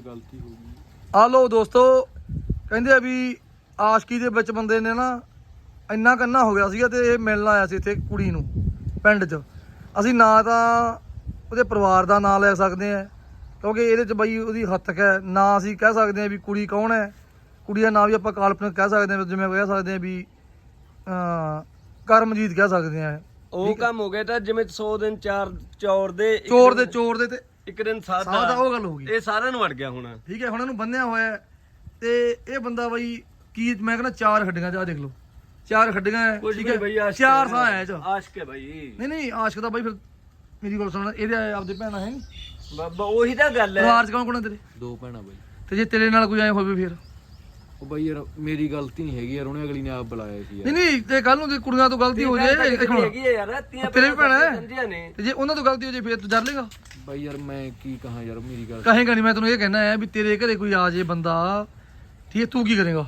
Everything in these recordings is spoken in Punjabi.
ਗਲਤੀ ਹੋ ਗਈ। ਆ ਲੋ ਦੋਸਤੋ ਕਹਿੰਦੇ ਆ ਵੀ ਆਸ਼ਕੀ ਦੇ ਵਿੱਚ ਬੰਦੇ ਨੇ ਨਾ ਇੰਨਾ ਕੰਨਾ ਹੋ ਗਿਆ ਸੀਗਾ ਤੇ ਇਹ ਮਿਲਣ ਆਇਆ ਸੀ ਇੱਥੇ ਕੁੜੀ ਨੂੰ ਪਿੰਡ 'ਚ। ਅਸੀਂ ਨਾ ਤਾਂ ਉਹਦੇ ਪਰਿਵਾਰ ਦਾ ਨਾਂ ਲੈ ਸਕਦੇ ਆ ਕਿਉਂਕਿ ਇਹਦੇ 'ਚ ਬਈ ਉਹਦੀ ਹੱਤਕ ਹੈ ਨਾ ਅਸੀਂ ਕਹਿ ਸਕਦੇ ਆ ਵੀ ਕੁੜੀ ਕੌਣ ਹੈ। ਕੁੜੀ ਦਾ ਨਾਂ ਵੀ ਆਪਾਂ ਕਾਲਪਨਿਕ ਕਹਿ ਸਕਦੇ ਆ ਜਿਵੇਂ ਕਹਿ ਸਕਦੇ ਆ ਵੀ ਅਹ, ਕਰਮਜੀਤ ਕਹਿ ਸਕਦੇ ਆ। ਉਹ ਕੰਮ ਹੋ ਗਿਆ ਤਾਂ ਜਿਵੇਂ 100 ਦਿਨ ਚਾਰ ਚੌਰ ਦੇ ਚੋਰ ਦੇ ਚੋਰ ਦੇ ਤੇ ਇੱਕ ਦਿਨ ਸਾਦਾ ਸਾਦਾ ਉਹ ਗੱਲ ਹੋ ਗਈ। ਇਹ ਸਾਰਿਆਂ ਨੂੰ ਅੜ ਗਿਆ ਹੁਣ। ਠੀਕ ਹੈ ਹੁਣ ਇਹਨੂੰ ਬੰਨਿਆ ਹੋਇਆ ਹੈ ਤੇ ਇਹ ਬੰਦਾ ਬਈ ਕੀ ਮੈਂ ਕਹਿੰਦਾ ਚਾਰ ਹੱਡੀਆਂ ਚ ਆ ਦੇਖ ਲਓ। ਚਾਰ ਹੱਡੀਆਂ ਹੈ ਕੁਝ ਠੀਕ ਵੀ ਹੈ। ਬਈ ਆਸ਼ਕ ਚਾਰ। ਸਾਹ ਹੈ ਇਹ ਚ। ਆਸ਼ਕ ਹੈ ਭਾਈ ਨਹੀਂ ਨਹੀਂ ਆਸ਼ਕ ਦਾ ਬਾਈ ਫਿਰ ਮੇਰੀ ਗੱਲ ਸੁਣ ਇਹਦੇ ਆਪਦੇ ਭੈਣਾਂ ਹੈ ਨੀ? ਬਾਬਾ ਉਹੀ ਤਾਂ ਗੱਲ ਹੈ। ਪਰਿਵਾਰ ਚ ਕੌਣ ਕੌਣ ਹੈ ਤੇਰੇ? ਦੋ ਭੈਣਾਂ ਬਾਈ। ਤੇ ਜੇ ਤੇਰੇ ਨਾਲ ਕੋਈ ਐ ਹੋਵੇ ਫਿਰ? ਉਹ ਬਾਈ ਯਾਰ ਮੇਰੀ ਗਲਤੀ ਨਹੀਂ ਹੈਗੀ ਯਾਰ ਉਹਨੇ ਅਗਲੀ ਨੇ ਆਪ ਬੁਲਾਇਆ ਸੀ ਯਾਰ। ਨਹੀਂ ਨਹੀਂ ਤੇ ਕੱਲ ਨੂੰ ਤੇ ਕੁੜੀਆਂ ਤੋਂ ਗਲਤੀ ਹੋ ਜਾਏ ਇੱਕ ਮਿੰਟ। ਹੈਗੀ ਹੈ ਯਾਰ ਤੀਆਂ ਤੇਰੇ ਵੀ ਭੈਣਾਂ। ਹੈ? ਸਮਝਿਆ ਨੇ ਤੇ ਜੇ ਉਹਨਾਂ ਤੋਂ ਗਲਤੀ ਹੋ ਜਾਏ ਫਿਰ ਤੂੰ ਜਰ ਲੇਗਾ। ਬਾਈ ਯਾਰ ਮੈਂ ਕੀ ਕਹਾਂ ਯਾਰ ਮੇਰੀ ਗੱਲ ਕਹੇਗਾ ਨਹੀਂ ਮੈਂ ਤੈਨੂੰ ਇਹ ਕਹਿਣਾ ਹੈ ਵੀ ਤੇਰੇ ਘਰੇ ਕੋਈ ਆ ਜੇ ਬੰਦਾ ਠੀਕ ਹੈ ਤੂੰ ਕੀ ਕਰੇਗਾ?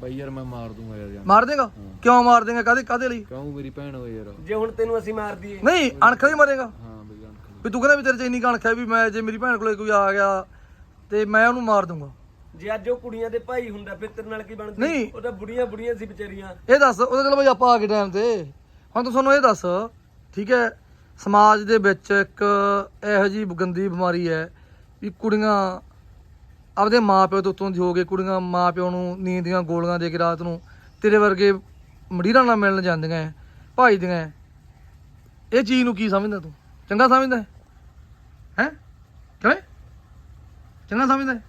ਬਾਈ ਯਾਰ ਮੈਂ ਮਾਰ ਦੂੰਗਾ ਯਾਰ ਜਾਨ। ਮਾਰ ਦੇਗਾ? ਕਿਉਂ ਮਾਰ ਦੇਗਾ? ਕਾਦੇ ਕਾਦੇ ਲਈ? ਕਹੂੰ ਮੇਰੀ ਭੈਣ ਹੋਏ ਯਾਰ? ਜੇ ਹੁਣ ਤੈਨੂੰ ਅਸੀਂ ਮਾਰ ਦਈਏ। ਨਹੀਂ ਅਣਖ ਨਹੀਂ ਮਰੇਗਾ। ਹਾਂ ਬਈ ਅਣਖ। ਵੀ ਤੂੰ ਕਹਿੰਦਾ ਵੀ ਤੇਰੇ ਚ ਇੰਨੀ ਕਣਖ ਹੈ ਵੀ ਮੈਂ ਜੇ ਮੇਰੀ ਭੈਣ ਕੋਲੇ ਕੋਈ ਆ ਗਿਆ ਤੇ ਮੈਂ ਉਹਨੂੰ ਮਾਰ ਦੂੰਗਾ। ਜੇ ਅੱਜ ਉਹ ਕੁੜੀਆਂ ਦੇ ਭਾਈ ਹੁੰਦਾ ਫਿਰ ਤੇਰੇ ਨਾਲ ਕੀ ਬਣਦਾ? ਨਹੀਂ। ਉਹ ਤਾਂ ਬੁੜੀਆਂ ਬੁੜੀਆਂ ਸੀ ਵਿਚਾਰੀਆਂ। ਇਹ ਦੱਸ ਉਹਦੇ ਚਲੋ ਬਈ ਆਪਾਂ ਆ ਗਏ ਟਾਈਮ ਤੇ। ਹੁਣ ਤੂੰ ਸਾਨੂੰ ਇਹ ਦੱਸ ਠੀਕ ਹੈ? ਸਮਾਜ ਦੇ ਵਿੱਚ ਇੱਕ ਇਹੋ ਜੀ ਗੰਦੀ ਬਿਮਾਰੀ ਹੈ ਵੀ ਕੁੜੀਆਂ ਆਪਦੇ ਮਾਪਿਓ ਤੋਂ ਉੱਤੋਂ ਦੀ ਹੋ ਕੇ ਕੁੜੀਆਂ ਮਾਪਿਓ ਨੂੰ ਨੀਂਦ ਦੀਆਂ ਗੋਲੀਆਂ ਦੇ ਕੇ ਰਾਤ ਨੂੰ ਤੇਰੇ ਵਰਗੇ ਮੜੀਰਾਂ ਨਾਲ ਮਿਲਣ ਜਾਂਦੀਆਂ ਹੈ, ਭਾਈਦੀਆਂ ਹੈ। ਇਹ ਚੀਜ਼ ਨੂੰ ਕੀ ਸਮਝਦਾ ਤੂੰ? ਚੰਗਾ ਸਮਝਦਾ ਹੈ? ਹੈ? ਕਿਵੇਂ? ਚੰਗਾ ਸਮਝਦਾ ਹੈ?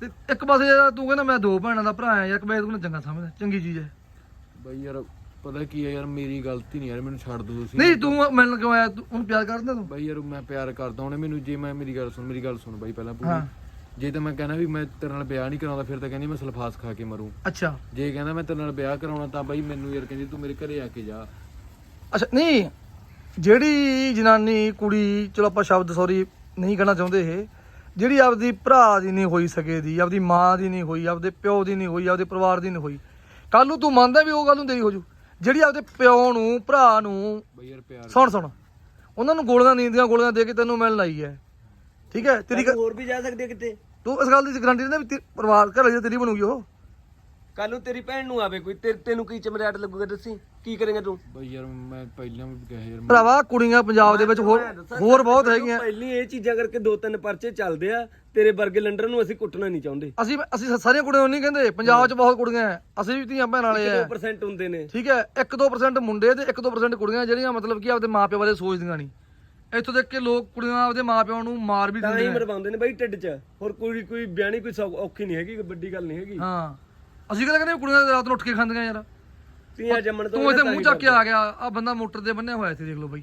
ਤੇ ਇੱਕ ਪਾਸੇ ਯਾਰ ਤੂੰ ਕਹਿੰਦਾ ਮੈਂ ਦੋ ਭੈਣਾਂ ਦਾ ਭਰਾ ਆ ਯਾਰ ਮੈਂ ਤੂੰ ਚੰਗਾ ਸਮਝਦਾ ਚੰਗੀ ਚੀਜ਼ ਹੈ। ਬਾਈ ਯਾਰ ਪਤਾ ਕੀ ਹੈ ਯਾਰ ਮੇਰੀ ਗਲਤੀ ਨਹੀਂ ਯਾਰ ਮੈਨੂੰ ਛੱਡ ਦੋ ਤੁਸੀਂ। ਨਹੀਂ ਤੂੰ ਮਿਲਣ ਕਿਉਂ ਆਇਆ? ਤੂੰ ਉਹਨੂੰ ਪਿਆਰ ਕਰਦਾ ਤੂੰ? ਬਾਈ ਯਾਰ ਮੈਂ ਪਿਆਰ ਕਰਦਾ ਉਹਨੇ ਮੈਨੂੰ ਜੇ ਮੈਂ ਮੇਰੀ ਗੱਲ ਸੁਣ ਮੇਰੀ ਗੱਲ ਸੁਣ ਬਾਈ ਪਹਿਲਾਂ ਹਾਂ। ਪੂਰੀ ਜੇ ਤਾਂ ਮੈਂ ਕਹਿੰਦਾ ਵੀ ਮੈਂ ਤੇਰੇ ਨਾਲ ਵਿਆਹ ਨਹੀਂ ਕਰਾਉਂਦਾ ਫਿਰ ਤਾਂ ਕਹਿੰਦੀ ਮੈਂ ਸਲਫਾਸ ਖਾ ਕੇ ਮਰੂੰ। ਅੱਛਾ। ਜੇ ਕਹਿੰਦਾ ਮੈਂ ਤੇਰੇ ਨਾਲ ਵਿਆਹ ਕਰਾਉਣਾ ਤਾਂ ਬਾਈ ਮੈਨੂੰ ਯਾਰ ਕਹਿੰਦੀ ਤੂੰ ਮੇਰੇ ਘਰੇ ਆ ਕੇ ਜਾ। ਅੱਛਾ ਨਹੀਂ ਜਿਹੜੀ ਜਨਾਨੀ ਕੁੜੀ ਚਲੋ ਆਪਾਂ ਸ਼ਬਦ ਸੌਰੀ ਨਹੀਂ ਕਹਿਣਾ ਚਾਹੁੰਦੇ ਇਹ ਜਿਹੜੀ ਆਪਦੀ ਭਰਾ ਦੀ ਨਹੀਂ ਹੋਈ ਸਕੇ ਦੀ ਆਪਦੀ ਮਾਂ ਦੀ ਨਹੀਂ ਹੋਈ ਆਪਦੇ ਪਿਓ ਦੀ ਨਹੀਂ ਹੋਈ ਆਪਦੇ ਪਰਿਵਾਰ ਦੀ ਨਹੀਂ ਹੋਈ। ਕੱਲ ਨੂੰ ਤੂੰ ਮੰਨਦਾ ਵੀ ਉਹ ਗੱਲ ਨੂੰ ਤੇਰੀ ਹੋ ਜੂ। ਜਿਹੜੀ ਆਪਦੇ ਪਿਓ ਨੂੰ ਭਰਾ ਨੂੰ ਸੁਣ ਸੁਣ ਉਹਨਾਂ ਨੂੰ ਗੋਲੀਆਂ ਨੀਂਦ ਦੀਆਂ ਗੋਲੀਆਂ ਦੇ ਕੇ ਤੈਨੂੰ ਮਿਲਣ ਆਈ ਹੈ। ਠੀਕ ਹੈ? ਤੇਰੀ ਹੋਰ ਵੀ ਜਾ ਸਕਦੇ ਕਿਤੇ? ਤੂੰ ਇਸ ਗੱਲ ਦੀ ਗਰੰਟੀ ਨਹੀਂ ਵੀ ਪਰਿਵਾਰ ਘਰ ਵਾਲੀ ਤੇਰੀ ਬਣੂਗੀ ਉਹ। ਕੱਲ ਨੂੰ ਤੇਰੀ ਭੈਣ ਨੂੰ ਆਵੇ ਕੋਈ ਤੇ- ਤੈਨੂੰ ਕੀ ਚਮੜਾਟ ਲੱਗੂਗਾ ਦੱਸੀ? ਕੀ ਕਰੇਗਾ ਤੂੰ? ਬਾਈ ਯਾਰ ਮੈਂ ਪਹਿਲਾਂ ਵੀ ਕਿਹਾ ਯਾਰ ਭਰਾਵਾ ਕੁੜੀਆਂ ਪੰਜਾਬ ਦੇ ਵਿੱਚ ਹੋਰ ਹੋਰ ਬਹੁਤ ਹੈਗੀਆਂ। ਪਹਿਲੀ ਇਹ ਚੀਜ਼ਾਂ ਕਰਕੇ ਦੋ ਤਿੰਨ ਪਰਚੇ ਚੱਲਦੇ ਆ ਤੇਰੇ ਵਰਗੇ ਲੰਡਰ ਨੂੰ ਅਸੀਂ ਕੁੱਟਣਾ ਨਹੀਂ ਚਾਹੁੰਦੇ। ਅਸੀਂ ਅਸੀਂ ਸਾਰੀਆਂ ਕੁੜੀਆਂ ਨੂੰ ਨਹੀਂ ਕਹਿੰਦੇ ਪੰਜਾਬ 'ਚ ਬਹੁਤ ਕੁੜੀਆਂ ਐ ਅਸੀਂ ਵੀ ਧੀਆਂ ਭੈਣਾਂ ਵਾਲੇ ਆ 2% ਹੁੰਦੇ ਨੇ। ਠੀਕ ਹੈ 1-2% ਮੁੰਡੇ ਤੇ 1-2% ਕੁੜੀਆਂ ਜਿਹੜੀਆਂ ਮਤਲਬ ਕਿ ਆਪਦੇ ਮਾਪਿਆਂ ਬਾਰੇ ਸੋਚਦੀਆਂ ਨਹੀਂ। ਇੱਥੋਂ ਦੇਖ ਕੇ ਲੋਕ ਕੁੜੀਆਂ ਆਪਦੇ ਮਾਪਿਆਂ ਨੂੰ ਮਾਰ ਵੀ ਤਾਂ ਦਿੰਦੇ ਹੀ ਨੇ ਮਰਵਾਉਂਦੇ ਨੇ ਬਾਈ ਢਿੱਡ 'ਚ। ਹੋਰ ਕੋਈ ਕੋਈ ਬਿਆਨੀ ਕੋਈ ਸੌ- ਔਖੀ ਨਹੀਂ ਹੈਗੀ ਕੋਈ ਵੱਡੀ ਗੱਲ ਨਹੀਂ ਹੈਗੀ। ਹਾਂ। ਅਸੀਂ ਕਹਿੰਦੇ ਕਹਿੰਦੇ ਕੁੜੀਆਂ ਰਾਤ ਨੂੰ ਉੱਠ ਕੇ ਖਾਂਦੀਆਂ ਯਾਰ। ਤੀਆਂ ਜੰਮਣ ਤੋਂ ਤੂੰ ਇੱਥੇ ਮੂੰਹ ਚੱਕ ਕੇ ਆ ਗਿਆ ਆ ਬੰਦਾ ਮੋਟਰ ਤੇ ਬੰਨਿਆ ਹੋਇਆ ਇੱਥੇ ਦੇਖ ਲਓ ਬਾਈ।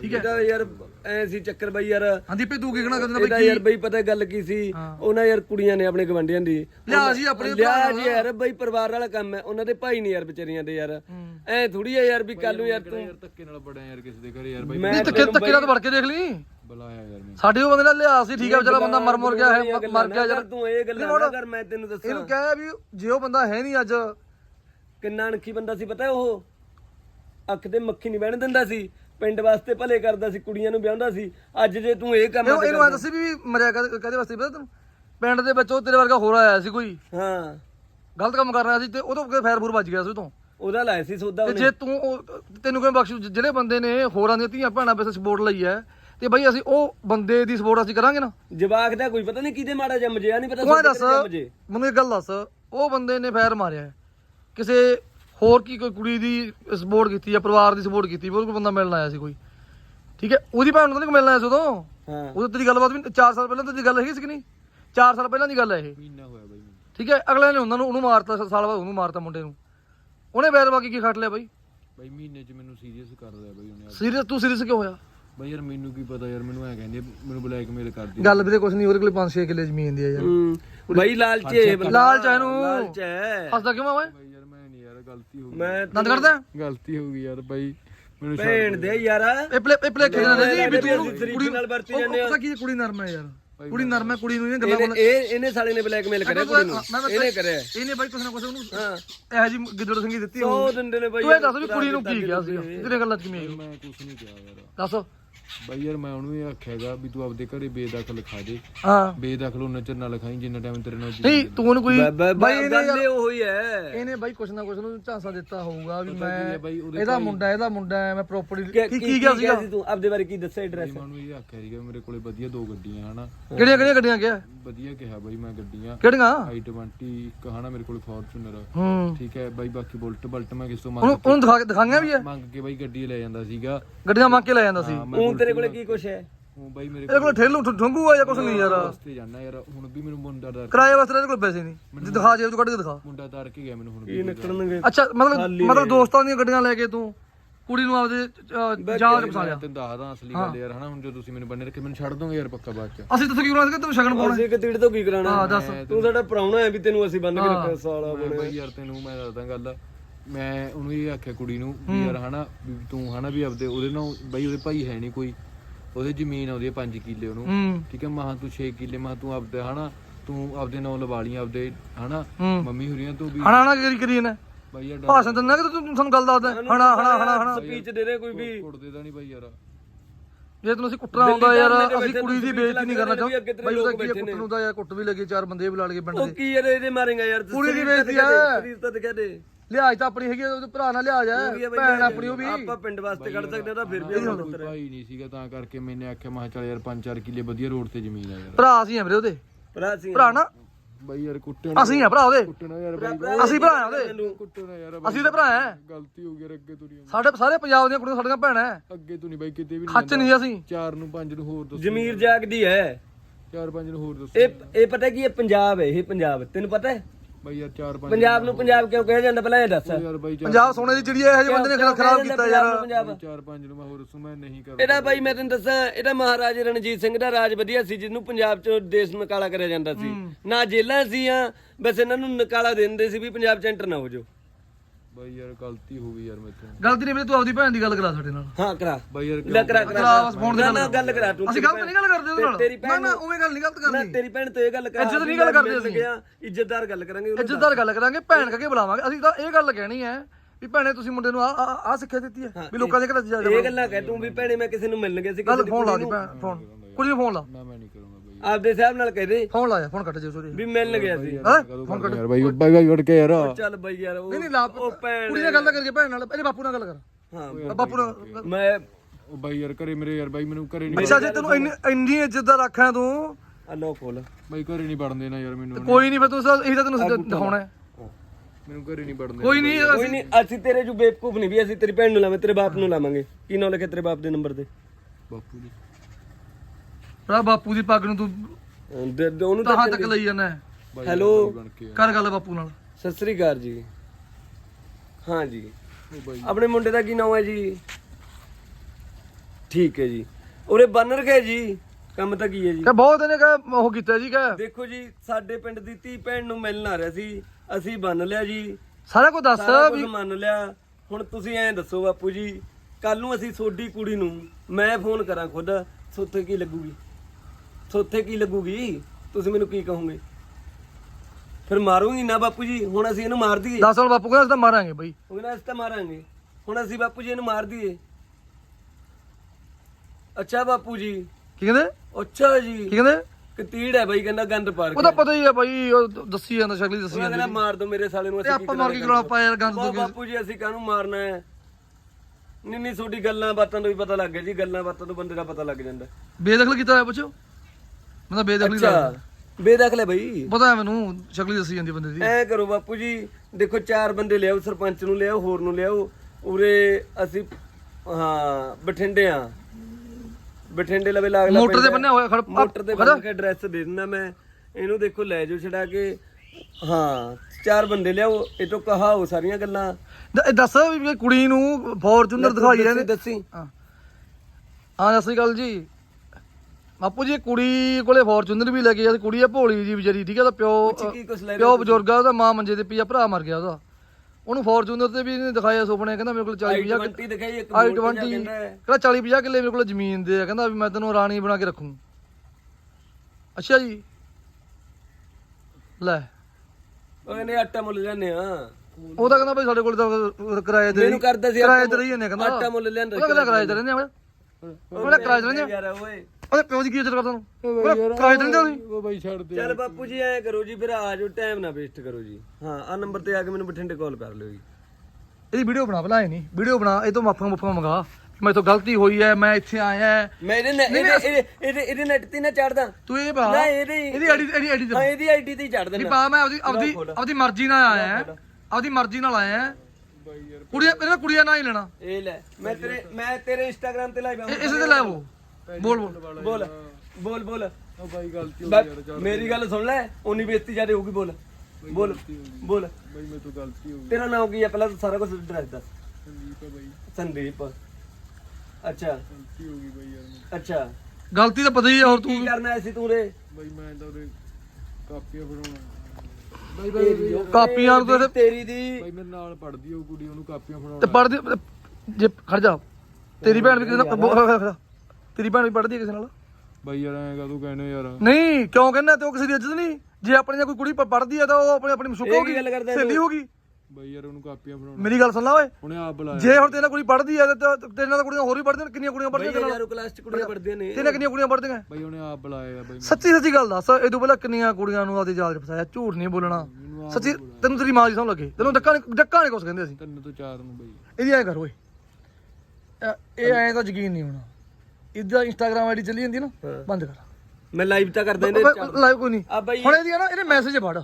ਠੀਕ ਹੈ। ਯਾਰ ਐ ਸੀ ਚੱਕਰ ਬਾਈ ਯਾਰ ਹਾਂਜੀ ਪੇ ਤੂੰ ਕੀ ਕਹਿਣਾ ਕਹਿੰਦਾ ਬਈ ਯਾਰ ਬਈ ਪਤਾ ਗੱਲ ਕੀ ਸੀ। ਉਹਨਾਂ ਯਾਰ ਕੁੜੀਆਂ ਨੇ ਆਪਣੇ ਗਵੰਡੀਆਂ ਦੀ। ਲਿਆ ਜੀ ਆਪਣੇ ਲਿਆ ਜੀ ਯਾਰ ਬਈ ਪਰਿਵਾਰ ਵਾਲਾ ਕੰਮ ਹੈ। ਉਹਨਾਂ ਦੇ ਭਾਈ ਨਹੀਂ ਯਾਰ ਵਿਚਾਰੀਆਂ ਦੇ ਯਾਰ। ਐ ਥੋੜੀ ਆ ਯਾਰ ਵੀ ਕੱਲ ਨੂੰ ਯਾਰ ਤੂੰ ਯਾਰ ਧੱਕੇ ਨਾਲ ਬੜਿਆ ਯਾਰ ਕਿਸੇ ਦੇ ਘਰੇ ਯਾਰ ਬਾਈ। ਮੈਂ ਨਹੀਂ ਧੱਕੇ ਧੱਕੇ ਨਾਲ ਵੜ ਕੇ ਦੇਖ ਲਈ। ਬੁਲਾਇਆ ਯਾਰ ਮੈਂ ਸਾਡੇ ਉਹ ਬੰਦੇ ਨਾਲ ਲਿਆ ਸੀ ਠੀਕ ਹੈ ਵਿਚਾਰਾ ਬੰਦਾ ਮਰ ਮਰ ਗਿਆ ਹੈ ਮਰ ਗਿਆ ਯਾਰ। ਤੂੰ ਇਹ ਗੱਲਾਂ ਨਾ ਕਰ ਮੈਂ ਤੈਨੂੰ ਦੱਸਾਂ। ਇਹਨੂੰ ਕਹਿਆ ਵੀ ਜੇ ਉਹ ਬੰਦਾ ਹੈ ਨਹੀਂ ਅੱਜ। ਕਿੰਨਾ ਅਣਖੀ ਬੰਦਾ ਸੀ ਪਤਾ ਉਹ? ਅੱਖ ਤੇ ਮੱਖੀ ਨਹੀਂ ਬਹਿਣ ਦਿੰਦਾ ਸੀ। ਪਿੰਡ ਵਾਸਤੇ ਭਲੇ ਕਰਦਾ ਸੀ ਕੁੜੀਆਂ ਨੂੰ ਵਿਆਹੁੰਦਾ ਸੀ। ਅੱਜ ਜੇ ਤੂੰ ਇਹ ਕੰਮ ਇਹਨੂੰ ਇਹਨੂੰ ਐ ਦੱਸੀ ਵੀ ਮਰਿਆ ਕਦੇ ਵਾਸਤੇ ਪਤਾ ਤੈਨੂੰ? ਪਿੰਡ ਦੇ ਵਿੱਚ ਉਹ ਤੇਰੇ ਵਰਗਾ ਹੋਰ ਆਇਆ ਸੀ ਕੋਈ। ਹਾਂ। ਗਲਤ ਕੰਮ ਕਰ ਰਿਹਾ ਸੀ ਤੇ ਉਹ ਤੋਂ ਫੈਰ ਫੂਰ ਵੱਜ ਗਿਆ ਸੀ ਉਹ ਤੋਂ। ਉਹਦਾ ਲਾਇਆ ਸੀ ਸੌਦਾ ਉਹਨੇ। ਜੇ ਤੂੰ ਤੈਨੂੰ ਕੋਈ ਬਖਸ਼ ਜਿਹੜੇ ਬੰਦੇ ਨੇ ਹੋਰਾਂ ਦੀਆਂ ਧੀਆਂ ਭੈਣਾਂ ਪਿੱਛੇ ਸਪੋਰਟ ਲਈ ਹੈ ਤੇ ਬਈ ਅਸੀਂ ਉਹ ਬੰਦੇ ਦੀ ਸਪੋਰਟ ਅਸੀਂ ਕਰਾਂਗੇ ਨਾ। ਜਵਾਕ ਦਾ ਕੋਈ ਪਤਾ ਨਹੀਂ ਕਿਹਦੇ ਮਾੜਾ ਜੰਮ ਜਿਆ ਨਹੀਂ ਪਤਾ ਤੂੰ ਐ ਦੱਸ ਜੇ ਮੈਨੂੰ ਇੱਕ ਗੱਲ ਦੱਸ ਉਹ ਬੰਦੇ ਨੇ ਫੈਰ ਮਾਰਿਆ ਹੈ। ਕਿਸੇ ਹੋਰ ਕੀ ਕੋਈ ਕੁੜੀ ਦੀ ਸਪੋਰਟ ਕੀਤੀ ਜਾਂ ਪਰਿਵਾਰ ਦੀ ਸਪੋਰਟ ਕੀਤੀ ਉਹ ਕੋਈ ਬੰਦਾ ਮਿਲਣ ਆਇਆ ਸੀ ਕੋਈ। ਠੀਕ ਹੈ ਉਹਦੀ ਭੈਣ ਨੂੰ ਤਾਂ ਨਹੀਂ ਮਿਲਣ ਆਇਆ ਸੀ ਉਦੋਂ। ਹਾਂ। ਉਦੋਂ ਤੇਰੀ ਗੱਲਬਾਤ ਵੀ 4 ਸਾਲ ਪਹਿਲਾਂ ਤੇਰੀ ਗੱਲ ਹੈਗੀ ਸੀ ਕਿ ਨਹੀਂ? 4 ਸਾਲ ਪਹਿਲਾਂ ਦੀ ਗੱਲ ਹੈ ਇਹ। ਮਹੀਨਾ ਹੋਇਆ ਬਾਈ ਮੈਨੂੰ। ਠੀਕ ਹੈ ਅਗਲੇ ਨੇ ਉਹਨਾਂ ਨੂੰ ਉਹਨੂੰ ਮਾਰਤਾ ਸਾਲ ਬਾਅਦ ਉਹਨੂੰ ਮਾਰਤਾ ਮੁੰਡੇ ਨੂੰ। ਉਹਨੇ ਬੈਰ ਬਾਕੀ ਕੀ ਖੱਟ ਲਿਆ ਬਾਈ? ਬਾਈ ਮਹੀਨੇ 'ਚ ਮੈਨੂੰ ਸੀਰੀਅਸ ਕਰ ਲਿਆ ਬਾਈ ਉਹਨੇ ਸੀਰੀਅਸ ਤੂੰ ਸੀਰੀਅਸ ਕਿਉਂ ਹੋਇਆ? ਬਾਈ ਯਾਰ ਮੈਨੂੰ ਕੀ ਪਤਾ ਯਾਰ ਮੈਨੂੰ ਐ ਕਹਿੰਦੇ ਮੈਨੂੰ ਬਲੈਕਮੇਲ ਕਰਦੀ ਗੱਲ ਵੀ ਤੇ ਕੁਛ ਨਹੀਂ ਉਹਦੇ ਕੋਲ 5-6 ਕਿੱਲੇ ਜ਼ਮੀਨ ਦੀ ਹੈ ਯਾਰ। ਹੂੰ ਬਾਈ ਲਾਲਚ। ਲਾਲਚ ਹੈ ਇਹਨੂੰ। ਲਾਲਚ ਹੈ ਹੱਸਦਾ ਕਿਉਂ ਆ ਓਏ? ਬਾਈ ਯਾਰ ਮੈਂ ਨਹੀਂ ਯਾਰ ਗਲਤੀ ਹੋ ਗਈ। ਮੈਂ ਦੰਦ ਕੱਢਦਾ? ਗਲਤੀ ਹੋ ਗਈ ਯਾਰ ਬਾਈ। ਮੈਨੂੰ ਛੱਡ ਭੈਣ ਦੇ ਯਾਰ। ਇਹ ਪਲੇ ਇਹ ਪਲੇ ਖੇਡਣਾ ਨਹੀਂ ਵੀ ਤੂੰ ਕੁੜੀ ਨਾਲ ਵਰਤੀ ਉਹ- ਜਾਂਦੇ ਉਹ ਆ। ਪਤਾ ਕੀ ਕੁੜੀ ਨਰਮ ਹੈ ਯਾਰ। ਕੁੜੀ ਨਰਮ ਹੈ ਕੁੜੀ ਨੂੰ ਇਹ ਗੱਲਾਂ ਇਹ ਇਹਨੇ ਸਾਲੇ ਨੇ ਬਲੈਕਮੇਲ ਕਰਿਆ ਕੁੜੀ ਨੂੰ। ਇਹਨੇ ਕਰਿਆ। ਇਹਨੇ ਬਾਈ ਕੁਛ ਨਾ ਕੁਛ ਉਹਨੂੰ ਹਾਂ। ਇਹੋ ਜੀ ਗਿੱਦੜ ਸਿੰਘੀ ਦਿੱਤੀ ਸੌ ਹੋਊ। ਦਿੰਦੇ ਨੇ ਬਾਈ ਤੂੰ ਇਹ ਦੱਸ ਵੀ ਕੁੜੀ ਨੂੰ ਕੀ ਕਿਹਾ ਸੀਗਾ? ਤੇਰੇ ਗੱਲਾਂ ਚ ਕਿਵੇਂ ਆਈ? ਮੈਂ ਕੁਝ ਨਹੀਂ ਕਿਹਾ ਯਾਰ। ਦੱਸ। ਬਾਈ ਯਾਰ ਮੈਂ ਉਹਨੂੰ ਇਹ ਆਖਿਆਗਾ ਵੀ ਤੂੰ ਆਪਦੇ ਘਰੇ ਬੇਦਖਲ ਖਾ ਦੇ। ਹਾਂ। ਬੇਦਖਲ ਉਹਨਾਂ ਚਿਰ ਨਾ ਲਿਖਾਈ ਜਿੰਨਾ ਟਾਈਮ ਤੇਰੇ ਨਾਲ ਜੀ ਨਹੀਂ ਤੂੰ ਉਹਨੂੰ ਕੋਈ ਬਾਈ ਇਹਨੇ ਗੱਲ ਉਹੀ ਹੈ ਇਹਨੇ ਬਾਈ ਕੁਛ ਨਾ ਕੁਛ ਨੂੰ ਝਾਂਸਾ ਦਿੱਤਾ ਹੋਊਗਾ ਵੀ ਮੈਂ ਇਹਦਾ ਮੁੰਡਾ ਇਹਦਾ ਮੁੰਡਾ ਮੈਂ ਪ੍ਰੋਪਰਟੀ ਕਿ- ਕੀ ਗਿਆ ਸੀਗਾ? ਸੀ ਤੂੰ? ਆਪਦੇ ਬਾਰੇ ਕੀ ਦੱਸਿਆ ਐਡਰੈਸ ਮੈਂ ਉਹਨੂੰ ਇਹ ਆਖਿਆ ਸੀਗਾ ਮੇਰੇ ਕੋਲੇ ਵਧੀਆ ਦੋ ਗੱਡੀਆਂ ਹਨਾ। ਕਿਹੜੀਆਂ ਕਿਹੜੀਆਂ ਗੱਡੀਆਂ ਗਿਆ ਵਧੀਆ ਕਿਹਾ ਬਾਈ ਮੈਂ ਗੱਡੀਆਂ। ਕਿਹੜੀਆਂ? I20 ਇੱਕ ਹਨਾ ਮੇਰੇ ਕੋਲੇ ਫੋਰਚੂਨਰ ਹੂੰ। ਠੀਕ ਹੈ ਬਾਈ ਬਾਕੀ ਬੁਲਟ ਬਲਟ ਮੈਂ ਕਿਸ ਤੋਂ ਮੰਗ ਉਹਨੂੰ ਦਿਖਾ ਕੇ ਦਿਖਾਈਆਂ ਵੀ ਹੈ ਮੰਗ ਕੇ ਬਾਈ ਗੱਡੀ ਲੈ ਜਾਂਦਾ ਸੀਗਾ। ਗੱਡੀਆਂ ਮੰਗ ਕੇ ਲੈ ਜਾਂਦਾ ਸੀ। ਤੇਰੇ ਕੋਲੇ ਕੀ ਕੁਛ ਹੈ? ਉਹ ਬਾਈ ਮੇਰੇ ਇਹਦੇ ਕੋਲ ਠੇਲੂ ਠੰਗੂ ਆ ਜਾਂ ਕੁਛ ਨਹੀਂ ਯਾਰ। ਰਸਤੇ ਜਾਣਾ ਯਾਰ ਹੁਣ ਵੀ ਮੈਨੂੰ ਮੁੰਡਾ ਦਰ ਕਿਰਾਏ ਵਾਸਤੇ ਇਹਦੇ ਕੋਲ ਪੈਸੇ ਨਹੀਂ। ਜੇ ਦਿਖਾ ਜੇ ਤੂੰ ਕੱਢ ਕੇ ਦਿਖਾ। ਮੁੰਡਾ ਦਰ ਕੇ ਗਿਆ ਮੈਨੂੰ ਹੁਣ ਕੀ ਨਿਕਲਣਗੇ? ਅੱਛਾ ਮਤਲਬ ਮਤਲਬ ਦੋਸਤਾਂ ਦੀਆਂ ਗੱਡੀਆਂ ਲੈ ਕੇ ਤੂੰ ਕੁੜੀ ਨੂੰ ਆਪਦੇ ਜਹਾਜ਼ ਫਸਾ ਲਿਆ। ਤੈਨੂੰ ਦੱਸਦਾ ਅਸਲੀ ਗੱਲ ਯਾਰ ਹਨਾ? ਹੁਣ ਜੋ ਤੁਸੀਂ ਮੈਨੂੰ ਬੰਨੇ ਰੱਖੇ ਮੈਨੂੰ ਛੱਡ ਦੋਗੇ ਯਾਰ ਪੱਕਾ ਬਾਅਦ ਚ। ਅਸੀਂ ਦੱਸੋ ਕੀ ਕਰਾਉਣਾ ਸੀ ਤੈਨੂੰ ਸ਼ਗਨ ਪਾਉਣਾ। ਅਸੀਂ ਕਿਤੇ ਤੋਂ ਕੀ ਕਰਾਣਾ ਹਾਂ ਦੱਸ। ਤੂੰ ਸਾਡਾ ਪ੍ਰਾਹੁਣਾ ਹੈ ਵੀ ਤੈਨੂੰ ਅਸੀਂ ਬੰਨ ਕੇ ਰੱਖਿਆ ਸਾਲਾ ਮੈਂ ਬਾਈ ਯਾਰ ਤੈਨੂੰ ਮੈਂ ਦੱਸਦਾ ਗੱਲ। ਮੈਂ ਉਹਨੂੰ ਇਹ ਆਖਿਆ ਕੁੜੀ ਨੂੰ ਵੀ ਯਾਰ ਹਨਾ ਵੀ ਤੂੰ ਹਨਾ ਵੀ ਆਪਦੇ ਉਹਦੇ ਨਾਲ ਬਾਈ ਉਹਦੇ ਭਾਈ ਹੈ ਨਹੀਂ ਕੋਈ। ਉਹਦੇ ਜ਼ਮੀਨ ਆਉਂਦੀ ਹੈ 5 ਕਿੱਲੇ ਉਹਨੂੰ। ਠੀਕ ਹੈ ਮਾਂ ਤੂੰ 6 ਕਿੱਲੇ ਮਾਂ ਤੂੰ ਆਪਦੇ ਹਨਾ ਤੂੰ ਆਪਦੇ ਨਾਲ ਲਵਾ ਲਈ ਆਪਦੇ ਹਨਾ ਮੰਮੀ ਹੁਰੀਆਂ ਤੂੰ ਵੀ। ਹਣਾ ਹਣਾ ਕਰੀ ਕਰੀ ਨੇ ਬਾਈ ਯਾਰ ਭਾਸ਼ਣ ਦਿੰਦਾ ਕਿ ਤੂੰ ਸਾਨੂੰ ਗੱਲ ਦੱਸਦਾ ਹਣਾ ਹਣਾ ਹਣਾ ਹਣਾ। ਸਪੀਚ ਦੇ ਰਹੇ ਕੋਈ ਵੀ। ਕੁੱਟਦੇ ਤਾਂ ਨਹੀਂ ਬਾਈ ਯਾਰ। ਜੇ ਤੈਨੂੰ ਅਸੀਂ ਕੁੱਟਣਾ ਆਉਂਦਾ ਯਾਰ ਅਸੀਂ ਕੁੜੀ ਦੀ ਬੇਇੱਜ਼ਤੀ ਨਹੀਂ ਕਰਨਾ ਚਾਹੁੰਦੇ। ਬਾਈ ਉਹਦਾ ਕੀ ਹੈ, ਬੈਠੇ ਕੁੱਟ ਨੂੰ। ਦਾ ਯਾਰ ਕੁੱਟ ਵੀ ਲੱਗੇ ਚਾਰ ਬੰਦੇ ਬੁਲਾ ਲਗੇ ਪਿੰਡ ਉਹ ਦੇ ਕੀ ਯਾਰ ਇਹਦੇ ਮਾਰੇਗਾ ਯਾਰ ਕੁੜੀ ਦੀ ਬੇਇੱਜ਼ਤੀ ਦੇ, ਹੈ। ਸਰੀਰ ਤਾਂ ਦਿਖਾ ਦੇ। ਲਿਹਾਜ਼ ਤਾਂ ਆਪਣੀ ਹੈਗੀ ਆ, ਉਹਦੇ ਭਰਾ ਨਾਲ ਲਿਹਾਜ਼ ਹੈ ਭੈਣ ਆਪਣੀ ਉਹ ਵੀ। ਆਪਾਂ ਪਿੰਡ ਵਾਸਤੇ ਕੱਢ ਸਕਦੇ ਹਾਂ ਤਾਂ ਫਿਰ ਵੀ ਕੋਈ ਭਾਈ ਨਹੀਂ ਸੀਗਾ ਤਾਂ ਕਰਕੇ ਮੈਨੇ ਆਖਿਆ ਮੈਂ ਕਿਹਾ ਚੱਲ ਯਾਰ 5-4 ਕਿੱਲੇ ਵਧੀਆ ਰੋਡ ਤੇ ਜ਼ਮੀਨ ਆ ਯਾਰ। ਭਰਾ ਅਸੀਂ ਆ ਵੀਰੇ ਉਹਦੇ। ਭਰਾ ਸੀ ਭਰਾ ਨਾ। ਬਾਈ ਯਾਰ ਕੁੱਟਣ ਅਸੀਂ ਆ ਭਰਾ ਉਹਦੇ। ਕੁੱਟਣਾ ਯਾਰ ਬਾਈ ਅਸੀਂ ਭਰਾ ਆ ਉਹਦੇ। ਕੁੱਟਣਾ ਯਾਰ ਅਸੀਂ ਤੇ ਭਰਾ ਹੈ ਗਲਤੀ ਹੋ ਗਈ ਯਾਰ ਅੱਗੇ ਤੋਂ ਨਹੀਂ ਸਾਡੇ ਸਾਰੇ ਪੰਜਾਬ ਦੀਆਂ ਕੁੜੀਆਂ ਸਾਡੀਆਂ ਭੈਣਾਂ ਹੈ ਅੱਗੇ ਤੋਂ ਨਹੀਂ ਬਾਈ ਕਿਤੇ ਵੀ ਨਹੀਂ ਖੱਚ ਨਹੀਂ ਅਸੀਂ। ਚਾਰ ਨੂੰ ਪੰਜ ਨੂੰ ਹੋਰ ਦੱਸੋ। ਜ਼ਮੀਰ ਜਾਗਦੀ ਹੈ ਚਾਰ ਪੰਜ ਨੂੰ ਹੋਰ ਦੱਸੋ। ਇਹ ਇਹ ਪਤਾ ਕੀ ਹੈ ਪੰਜਾਬ ਹੈ ਇਹ ਪੰਜਾਬ। ਤੈਨੂੰ ਪਤਾ ਹੈ ਬਾਈ ਯਾਰ ਚਾਰ ਪੰਜ ਪੰਜਾਬ ਨੂੰ ਪੰਜਾਬ ਕਿਉਂ ਕਿਹਾ ਜਾਂਦਾ ਪਹਿਲਾਂ ਇਹ ਦੱਸ। ਯਾਰ ਬਾਈ ਚਾਰ ਪੰਜਾਬ ਸੋਨੇ ਦੀ ਚਿੜੀ ਇਹੋ ਜਿਹੇ ਬੰਦੇ ਨੇ ਖਰਾ- ਖਰਾਬ ਕੀਤਾ ਯਾਰ। ਪੰਜਾਬ ਚਾਰ ਪੰਜ ਨੂੰ ਮੈਂ ਹੋਰ ਦੱਸੂ ਮੈਂ ਨਹੀਂ ਕਰ ਇਹਦਾ ਬਾਈ ਮੈਂ ਤੈਨੂੰ ਦੱਸਾਂ ਇਹਦਾ ਮਹਾਰਾਜਾ ਰਣਜੀਤ ਸਿੰਘ ਦਾ ਰਾਜ ਵਧੀਆ ਸੀ ਜਿਹਨੂੰ ਪੰਜਾਬ ਚੋਂ ਦੇਸ਼ ਨਕਾਲਾ ਕਰਿਆ ਜਾਂਦਾ ਸੀ। ਨਾ ਜੇਲਾਂ ਸੀਆਂ ਬਸ ਇਹਨਾਂ ਨੂੰ ਨਕਾਲਾ ਦੇ ਦਿੰਦੇ ਸੀ ਵੀ ਪੰਜਾਬ ਚ ਐਂਟਰ ਨਾ ਹੋ ਜਾਓ। ਬਾਈ ਯਾਰ ਗਲਤੀ ਹੋ ਗਈ ਯਾਰ ਮੇਥੋਂ। ਗਲਤੀ ਨਹੀਂ ਵੀਰੇ ਤੂੰ ਆਪਦੀ ਭੈਣ ਦੀ ਗੱਲ ਕਰਾ ਸਾਡੇ ਨਾਲ। ਹਾਂ ਕਰਾ। ਬਾਈ ਯਾਰ ਲੈ ਕਰਾ ਕਰਾ। ਕਰਾ ਬਸ ਫੋਨ ਤੇ ਨਾ ਨਾ ਗੱਲ ਕਰਾ ਤੂੰ ਅਸੀਂ ਗਲਤ ਨਹੀਂ ਗੱਲ ਕਰਦੇ ਉਹਦੇ ਨਾਲ। ਤੇਰੀ ਨਾ ਭੈਣ ਨਾ ਉਵੇਂ ਗੱਲ ਨਹੀਂ ਗਲਤ ਨਾ ਕਰਨੀ। ਤੇਰੀ ਭੈਣ ਤੋਂ ਇਹ ਗੱਲ ਕਰ ਇੱਜ਼ਤ ਨਹੀਂ ਗੱਲ ਕਰਦੇ ਅਸੀਂ। ਇੱਜ਼ਤਦਾਰ ਗੱਲ ਕਰਾਂਗੇ ਉਹਨੂੰ ਇੱਜ਼ਤਦਾਰ ਗੱਲ ਕਰਾਂਗੇ ਭੈਣ ਕਹਕੇ ਬੁਲਾਵਾਂਗੇ। ਅਸੀਂ ਤਾਂ ਇਹ ਗੱਲ ਕਹਿਣੀ ਹੈ ਵੀ ਭੈਣੇ ਤੁਸੀਂ ਮੁੰਡੇ ਨੂੰ ਆ ਆ ਸਿੱਖਿਆ ਦਿੱਤੀ ਹੈ ਵੀ ਲੋਕਾਂ ਦੇ ਘਰਾਂ ਜਾ ਇਹ ਗੱਲਾਂ ਕਹਿ ਤੂੰ ਵੀ ਭੈਣੇ ਮੈਂ ਕਿਸੇ ਨੂੰ ਮਿਲਣ ਗਿਆ ਸੀ ਗੱਲ ਕਿਸੇ ਦੀ ਫੋਨ ਲਾ ਦੀ ਨੂੰ ਭੈਣ ਫੋਨ ਕੁੜੀ ਨੂੰ ਫੋਨ ਲਾ। ਨਾ ਮੈਂ ਨਹੀਂ ਬਾਈ ਆਪਦੇ ਹਿਸਾਬ ਨਾਲ ਕਹਿ ਦੇ। ਫੋਨ ਲਾ ਜਾ ਫੋਨ ਕੱਟ ਜੇ ਸੋਰੀ ਵੀ ਮਿਲਣ ਗਿਆ ਸੀ। ਹੈ ਫੋਨ ਕੱਟ। ਯਾਰ ਬਾਈ ਬਾਈ ਬਾਈ ਵੜ ਕੇ ਯਾਰ। ਚੱਲ ਬਈ ਯਾਰ ਉਹ ਨਹੀਂ ਨਹੀਂ ਲਾ ਉਹ ਭੈਣ ਕੁੜੀ ਨਾਲ ਗੱਲ ਤਾਂ ਕਰਕੇ ਭੈਣ ਨਾਲ। ਇਹਦੇ ਬਾਪੂ ਨਾਲ ਗੱਲ ਕਰ। ਹਾਂ। ਬਾਪੂ ਨਾਲ ਮੈਂ ਉਹ ਬਾਈ ਯਾਰ ਘਰੇ ਮੇਰੇ ਯਾਰ ਬਾਈ ਮੈਨੂੰ ਘਰੇ ਨਹੀਂ ਅੱਛਾ ਜੇ ਤੈਨੂੰ ਇੰਨੀ ਇੰਨੀ ਇੱਜ਼ਤ ਦਾ ਰੱਖਾਂ ਤੂੰ। ਅਨੋ ਖੋਲ। ਬਾਈ ਘਰੇ ਨਹੀਂ ਵੜਨ ਦੇਣਾ ਯਾਰ ਮੈਨੂੰ ਕੋਈ ਨਹੀਂ ਫਿਰ ਤੂੰ ਇਹੀ ਤਾਂ ਤੈਨੂੰ ਦਿਖਾਉਣਾ ਹੈ। ਮੈਨੂੰ ਘਰੇ ਨਹੀਂ ਵੜਨ ਕੋਈ ਨਹੀਂ ਕੋਈ ਨਹੀਂ ਅਸੀਂ ਤੇਰੇ ਜੋ ਬੇਵਕੂਫ ਨਹੀਂ ਵੀ ਅਸੀਂ ਤੇਰੀ ਭੈਣ ਨੂੰ ਲਾਵਾਂ ਤੇਰੇ ਬਾਪ ਨੂੰ ਲਾਵਾਂਗੇ। ਕੀ ਨਾਂ ਲਿਖੇ ਤੇਰੇ ਬਾਪ ਦੇ ਨੰਬਰ ਤੇ? ਬਾਪੂ ਜੀ। ਭਰਾ ਬਾਪੂ ਦੀ ਪੱਗ ਨੂੰ ਤੂੰ ਦੇ- ਦੇ- ਉਹਨੂੰ ਤਾਂ ਤਾਂ ਤੱਕ ਲਈ ਜਾਂਦਾ ਹੈਲੋ। ਕਰ ਗੱਲ ਬਾਪੂ ਨਾਲ। ਸਤਿ ਸ੍ਰੀ ਅਕਾਲ ਜੀ। ਹਾਂ ਜੀ। ਆਪਣੇ ਮੁੰਡੇ ਦਾ ਕੀ ਨਾਮ ਹੈ ਜੀ? ਠੀਕ ਹੈ ਜੀ। ਉਰੇ ਬੰਨ ਰਖੇ ਜੀ? ਕੰਮ ਤਾਂ ਕੀ ਹੈ ਜੀ? ਕਹ ਬਹੁਤ ਇਹਨੇ ਕਹ ਉਹ ਕੀਤਾ ਜੀ ਕਹ। ਦੇਖੋ ਜੀ ਸਾਡੇ ਪਿੰਡ ਦੀ ਧੀ ਭੈਣ ਨੂੰ ਮਿਲਣ ਆ ਰਿਹਾ ਸੀ। ਅਸੀਂ ਬੰਨ ਲਿਆ ਜੀ। ਸਾਰਾ ਕੁਝ ਦੱਸ ਸਾਰਾ ਕੁਝ ਮੰਨ ਲਿਆ। ਹੁਣ ਤੁਸੀਂ ਐਂ ਦੱਸੋ ਬਾਪੂ ਜੀ ਕੱਲ ਨੂੰ ਅਸੀਂ ਸੋਡੀ ਕੁੜੀ ਨੂੰ ਮੈਂ ਫੋਨ ਕਰਾਂ ਖੁਦ ਸੋਥੇ ਕੀ ਲੱਗੂਗੀ? ਸੋਥੇ ਕੀ ਲੱਗੂਗੀ? ਤੁਸੀਂ ਮੈਨੂੰ ਕੀ ਕਹੋਗੇ? ਫਿਰ ਮਾਰੂਗੀ ਨਾ ਬਾਪੂ ਜੀ ਹੁਣ ਅਸੀਂ ਇਹਨੂੰ ਮਾਰ ਦਈਏ। ਦੱਸ ਹੁਣ ਬਾਪੂ ਕਹਿੰਦਾ ਅਸੀਂ ਤਾਂ ਮਾਰਾਂਗੇ ਬਈ। ਉਹ ਕਹਿੰਦਾ ਅਸੀਂ ਤਾਂ ਮਾਰਾਂਗੇ। ਹੁਣ ਅਸੀਂ ਬਾਪੂ ਜੀ ਇਹਨੂੰ ਮਾਰ ਦਈਏ। ਅੱਛਾ ਬਾਪੂ ਜੀ। ਕੀ ਕਹਿੰਦੇ? ਅੱਛਾ ਕੀ ਜੀ ਕਹਿੰਦੇ? ਕਿ ਤੀੜ ਹੈ ਬਾਈ ਕਹਿੰਦਾ ਗੰਦ ਪਾਰ ਉਹ ਤਾਂ ਪਤਾ ਹੀ ਹੈ ਬਾਈ ਉਹ ਦੱਸੀ ਜਾਂਦਾ ਸ਼ਕਲੀ ਦੱਸੀ ਜਾਂਦੀ ਕਹਿੰਦਾ ਮਾਰ ਦੋ ਮੇਰੇ ਸਾਲੇ ਨੂੰ ਤੇ ਅਸੀਂ ਕੀ ਆਪਾਂ ਮਾਰ ਕੇ ਕਰਾਉਣਾ ਪਾ ਯਾਰ ਗੰਦ ਤੋਂ ਬਾਪੂ ਜੀ ਅਸੀਂ ਕਾਹਨੂੰ ਮਾਰਨਾ ਹੈ? ਨਹੀਂ ਨਹੀਂ ਤੁਹਾਡੀ ਗੱਲਾਂ ਬਾਤਾਂ ਤੋਂ ਵੀ ਪਤਾ ਲੱਗ ਗਿਆ ਜੀ ਗੱਲਾਂ ਬਾਤਾਂ ਤੋਂ ਬੰਦੇ ਦਾ ਪਤਾ ਲੱਗ ਜਾਂਦਾ। ਬੇਦਖਲ ਕੀਤਾ ਹੋਇਆ ਪੁੱਛੋ। ਮੈਂ ਤਾਂ ਬੇਦਖਲੀ ਅੱਛਾ ਬੇਦਖਲ ਹੈ ਬਾਈ। ਪਤਾ ਹੈ ਮੈਨੂੰ ਸ਼ਕਲੀ ਦੱਸੀ ਜਾਂਦੀ ਬੰਦੇ ਦੀ। ਐ ਕਰੋ ਬਾਪੂ ਜੀ ਦੇਖੋ ਚਾਰ ਬੰਦੇ ਲਿਆਓ ਸਰਪੰਚ ਨੂੰ ਲਿਆਓ ਹੋਰ ਨੂੰ ਲਿਆਓ। ਉਰੇ ਅਸੀਂ ਹਾਂ ਬਠਿੰਡੇ ਆ ਬਠਿੰਡੇ ਲਵੇ ਲਾਗਲਾ ਮੋਟਰ ਪਿੰਡ ਤੇ ਹੈ। ਬੰਨਿਆ ਹੋਇਆ ਖੜ ਮੋਟਰ ਤੇ ਬੰਨ ਕੇ ਐਡਰੈਸ ਦੇ ਦਿੰਦਾ ਮੈਂ। ਇਹਨੂੰ ਦੇਖੋ ਲੈ ਜਾਓ ਛਡਾ ਕੇ। ਹਾਂ ਚਾਰ ਬੰਦੇ ਲਿਆਓ। ਇਹ ਤੋਂ ਕਹਾਓ ਸਾਰੀਆਂ ਗੱਲਾਂ। ਦ- ਇਹ ਦੱਸ ਵੀ ਕੁੜੀ ਨੂੰ ਫੋਰਚੂਨਰ ਦਿਖਾਈ ਜਾਂਦੇ। ਦੱਸੀ। ਹਾਂ। ਹਾਂ ਸਤਿ ਸ਼੍ਰੀ ਅਕਾਲ ਜੀ। ਬਾਪੂ ਜੀ ਕੁੜੀ ਕੋਲੇ ਫੋਰਚੂਨਰ ਵੀ ਲੈ ਕੇ ਆ ਤੇ ਕੁੜੀ ਆ ਭੋਲੀ ਜੀ ਵਿਚਾਰੀ ਠੀਕ ਹੈ ਤਾਂ ਪਿਓ ਪੁੱਛ ਕੀ ਕੁਛ ਲੈ ਰਹੇ ਪਿਓ ਬਜ਼ੁਰਗ ਆ ਉਹਦਾ ਮਾਂ ਮੰਜੇ ਤੇ ਪਈਆ ਭਰਾ ਮਰ ਗਿਆ ਉਹਦਾ। ਉਹਨੂੰ ਫੋਰਚੂਨਰ ਤੇ ਵੀ ਇਹਨੇ ਦਿਖਾਇਆ ਸੁਪਨੇ ਕਹਿੰਦਾ ਮੇਰੇ ਕੋਲ 40 50 20 ਦਿਖਾਈ ਇੱਕ ਆਈ ਬੋਲਟ ਜਿਹਾ 20 ਕਹਿੰਦਾ ਹੈ। ਕਹਿੰਦਾ 40 50 ਕਿੱਲੇ ਮੇਰੇ ਕੋਲ ਜ਼ਮੀਨ ਦੇ ਆ ਕਹਿੰਦਾ ਵੀ ਮੈਂ ਤੈਨੂੰ ਰਾਣੀ ਬਣਾ ਕੇ ਰੱਖੂ। ਅੱਛਾ ਜੀ। ਲੈ। ਉਹ ਇਹਨੇ ਆਟਾ ਮੁੱਲ ਲੈਣੇ ਆ। ਉਹ ਤਾਂ ਕਹਿੰਦਾ ਬਈ ਸਾਡੇ ਕੋਲ ਤਾਂ ਕਿਰਾਏ ਤੇ ਮੈਨੂੰ ਕਰਦਾ ਸੀ ਕਿਰਾਏ ਤੇ ਰਹੀ ਜਾਂਦੇ ਕਹਿੰਦਾ। ਆਟਾ ਮੁੱਲ ਉਹ ਕਹਿੰਦਾ ਕਿਰਾਏ ਤੇ ਰਹਿੰਦੇ ਆ ਉਹਨੇ ਕਰਾਜ ਰਹਿੰਦੇ ਯਾਰ ਓਏ। ਉਹਦੇ ਪਿਓ ਦੀ ਕੀ ਇੱਜ਼ਤ ਕਰਦਾ ਉਹਨੂੰ? ਕਰਾਜ ਰਹਿੰਦੇ ਉਹਦੀ ਉਹ ਬਾਈ ਛੱਡ ਦੇ। ਚੱਲ ਬਾਪੂ ਜੀ ਐ ਕਰੋ ਜੀ ਫਿਰ ਆ ਜਾਓ ਟਾਈਮ ਨਾ ਵੇਸਟ ਕਰੋ ਜੀ। ਹਾਂ ਆ ਨੰਬਰ ਤੇ ਆ ਕੇ ਮੈਨੂੰ ਬਠਿੰਡੇ ਕਾਲ ਕਰ ਲਿਓ ਜੀ। ਇਹਦੀ ਵੀਡੀਓ ਬਣਾ ਭਲਾ ਨਹੀਂ। ਵੀਡੀਓ ਬਣਾ ਇਹ ਤੋਂ ਮਾਫੀਆਂ ਮੁਫੀਆਂ ਮੰਗਾ। ਮੇਰੇ ਤੋਂ ਗਲਤੀ ਹੋਈ ਹੈ ਮੈਂ ਇੱਥੇ ਆਇਆ। ਮੈਂ ਇਹਦੇ ਨੇ- ਇਹਦੇ ਇਹਦੇ- ਇਹਦੇ ਨੈਟ ਤੇ ਨਾ ਚੜਦਾ ਤੂੰ ਇਹ ਪਾ। ਨਾ ਇਹਦੀ ਇਹਦੀ ਆਈਡੀ ਇਹਦੀ ਆਈਡੀ ਹਾਂ ਇਹਦੀ ਆਈਡੀ ਤੇ ਹੀ ਚੜ ਦੇਣਾ ਪਾ ਮੈਂ ਆਪਦੀ ਆਪਦੀ ਆਪਦੀ ਮਰਜ਼ੀ ਨਾਲ ਆਇਆ ਹੈ। ਆਪਦੀ ਮਰਜ਼ੀ ਨਾਲ ਆਇਆ ਹੈ ਕੁੜੀਆਂ ਮੇਰੇ ਨਾਲ ਕੁੜੀਆਂ ਨਾਲ ਹੀ ਲੈਣਾ। ਇਹ ਲੈ ਮੈਂ ਤੇਰੇ ਮੈਂ ਤੇਰੇ ਇੰਸਟਾਗ੍ਰam ਤੇ ਲਾਈਵ ਇਹ- ਇਸੇ ਤੇ ਲੈ ਉਹ ਬੋਲ ਬੋਲ। ਬੋਲ ਬੋਲ ਬੋਲ। ਉਹ ਬਾਈ ਗਲਤੀ ਹੋ ਬਸ ਮੇਰੀ ਗੱਲ ਸੁਣ ਲੈ ਉਨੀ ਬੇਇੱਜ਼ਤੀ ਜ਼ਿਆਦਾ ਹੋਊਗੀ ਬੋਲ। ਬੋਲ ਬੋਲ। ਬਾਈ ਮੇਰੇ ਤੋਂ ਗਲਤੀ ਹੋ ਗਈ। ਤੇਰਾ ਨਾਮ ਕੀ ਹੈ ਪਹਿਲਾਂ ਤੂੰ ਸਾਰਾ ਕੁਝ ਐਡਰੈਸ ਦੱਸ। ਸੰਦੀਪ ਹੈ ਬਾਈ। ਸੰਦੀਪ। ਅੱਛਾ। ਗਲਤੀ ਹੋ ਗਈ ਬਾਈ ਯਾਰ ਮੇਰੀ। ਅੱਛਾ। ਗਲਤੀ ਤਾਂ ਪਤਾ ਹੀ ਹੈ ਹੋਰ ਤੂੰ ਕੀ ਕਰਨਾ ਸੀ ਤੂੰ ਰੇ ਬਾਈ ਮੈਂ ਤਾਂ ਉਹਦੇ ਕਾਪੀਆਂ ਫੜਾਉਣਾ ਬਾਈ ਕਾਪੀਆਂ ਨੂੰ ਤਾਂ ਤੇਰੀ ਦੀ ਬਾਈ ਮੇਰੇ ਨਾਲ ਪੜਦੀ ਉਹ ਕੁੜੀ ਉਹਨੂੰ ਕਾਪੀਆਂ ਤੇ ਫੜਾਉਣਾ ਪੜਦੀ ਜੇ ਖੜ ਜਾ। ਤੇਰੀ ਭੈਣ ਵੀ ਕਿਸੇ ਨਾਲ ਜਾ। ਤੇਰੀ ਭੈਣ ਵੀ ਪੜਦੀ ਹੈ ਕਿਸੇ ਨਾਲ? ਬਾਈ ਯਾਰ ਐਂ ਕਦੋਂ ਕਹਿੰਦੇ ਯਾਰ? ਨਹੀਂ ਕਿਉਂ ਕਹਿੰਦਾ ਤੇ ਉਹ ਕਿਸੇ ਦੀ ਇੱਜ਼ਤ ਨਹੀਂ? ਜੇ ਆਪਣੇ ਨਾਲ ਕੋਈ ਕੁੜੀ ਪੜਦੀ ਹੈ ਤਾਂ ਉਹ ਆਪਣੇ ਆਪਣੀ ਮਸ਼ੂਕ ਇਹ ਕੀ ਹੋਗੀ ਸਹੇਲੀ ਹੋਗੀ ਬਾਈ ਯਾਰ ਉਹਨੂੰ ਕਾਪੀਆਂ ਫੜਾਉਣਾ ਮੇਰੀ ਗੱਲ ਸੁਣ ਲੈ ਓਏ। ਉਹਨੇ ਆਪ ਬੁਲਾਇਆ। ਜੇ ਹੁਣ ਤੇਰੇ ਨਾਲ ਕੁੜੀ ਪੜਦੀ ਹੈ ਤਾਂ ਤੇਰੇ ਨਾਲ ਕੁੜੀਆਂ ਹੋਰ ਵੀ ਪੜਦੀਆਂ ਨੇ ਕਿੰਨੀਆਂ ਕੁੜੀਆਂ ਪੜਦੀਆਂ ਤੇਰੇ ਨਾਲ? ਯਾਰ ਕਲਾਸ ਚ ਕੁੜੀਆਂ ਪੜਦੀਆਂ ਨੇ। ਤੇਰੇ ਨਾਲ ਕਿੰਨੀਆਂ ਕੁੜੀਆਂ ਪੜਦੀਆਂ ਬਾਈ ਉਹਨੇ ਆਪ ਬੁਲਾਇਆ ਬਾਈ ਸੱਚੀ ਸੱਚੀ ਗੱਲ ਦੱਸ ਇਹ ਤੋਂ ਪਹਿਲਾਂ ਕਿੰਨੀਆਂ ਕੁੜੀਆਂ ਨੂੰ ਜਾਲ 'ਚ ਫਸਾਇਆ? ਝੂਠ ਨਹੀਂ ਬੋਲਣਾ। ਸੱਚੀ ਤੈਨੂੰ ਤੇਰੀ ਮਾਂ ਦੀ ਸਮਝ ਲੱਗੇ। ਤੈਨੂੰ ਡੱਕਾ ਨਹੀਂ ਡੱਕਾ ਨਹੀਂ ਕੁਛ ਕਹਿੰਦੇ ਅਸੀਂ। ਤਿੰਨ ਤੋਂ ਚਾਰ ਨੂੰ ਬਾਈ। ਇਹਦੀ ਐ ਕਰ ਓਏ। ਇਹ- ਐਂ ਤਾਂ ਯਕੀਨ ਨਹੀਂ ਹੋਣਾ। ਇਹਦਾ ਇੰਸਟਾਗ੍ਰam ਆਈਡੀ ਚੱਲੀ ਜਾਂਦੀ ਨਾ। ਬੰਦ ਕਰ। ਮੈਂ ਲਾਈਵ ਤਾਂ ਕਰਦਾ ਇਹਦੇ ਲਾਈਵ ਕੋਈ ਨਹੀਂ। ਆ ਹੁਣ ਇਹਦੀ ਨਾ ਇਹਨੇ ਮੈਸੇਜ ਪੜ